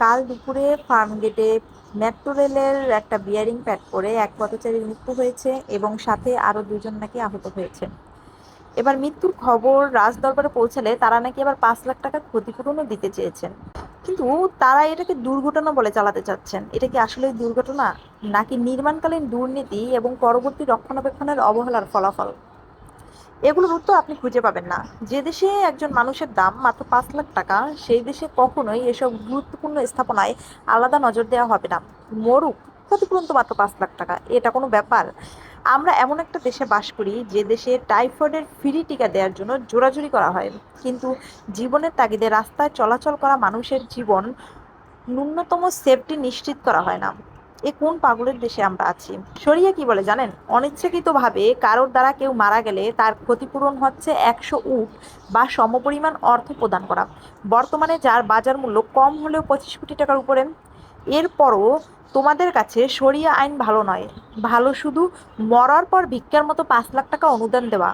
কাল দুপুরে ফার্মগেটে মেট্রো রেলের একটা বিয়ারিং প্যাড করে এক পথচারীর মৃত্যু হয়েছে এবং সাথে আরও দুজন নাকি আহত হয়েছে। এবার মৃত্যুর খবর রাজ দরবারে পৌঁছালে তারা নাকি আবার পাঁচ লাখ টাকা ক্ষতিপূরণও দিতে চেয়েছেন। কিন্তু তারা এটাকে দুর্ঘটনা বলে চালাতে চাচ্ছেন। এটা কি আসলে দুর্ঘটনা? নাকি নির্মাণকালীন দুর্নীতি এবং পরবর্তী রক্ষণাবেক্ষণের অবহেলার ফলাফল? এগুলোর উত্তর আপনি খুঁজে পাবেন না। যে দেশে একজন মানুষের দাম মাত্র পাঁচ লাখ টাকা, সেই দেশে কখনোই এসব গুরুত্বপূর্ণ স্থাপনায় আলাদা নজর দেওয়া হবে না। মরুক, ক্ষতিপূরণ তো মাত্র পাঁচ লাখ টাকা, এটা কোনো ব্যাপার। আমরা এমন একটা দেশে বাস করি, যে দেশে টাইফয়েডের ফ্রি টিকা দেওয়ার জন্য জোরাজুরি করা হয়। কিন্তু জীবনের তাগিদে রাস্তায় চলাচল করা মানুষের জীবন ন্যূনতম সেফটি নিশ্চিত করা হয় না। এ কোন পাগলের দেশে আমরা আছি? শরিয়া কি বলে জানেন? অনিচ্ছাকৃতভাবে কারোর দ্বারা কেউ মারা গেলে তার ক্ষতিপূরণ হচ্ছে একশো উট বা সমপরিমাণ অর্থ প্রদান করা। বর্তমানে যার বাজার মূল্য কম হলেও পঁচিশ কোটি টাকার উপরে। এরপরও তোমাদের কাছে শরিয়া আইন ভালো নয়। ভালো শুধু মরার পর ভিক্ষার মতো পাঁচ লাখ টাকা অনুদান দেওয়া।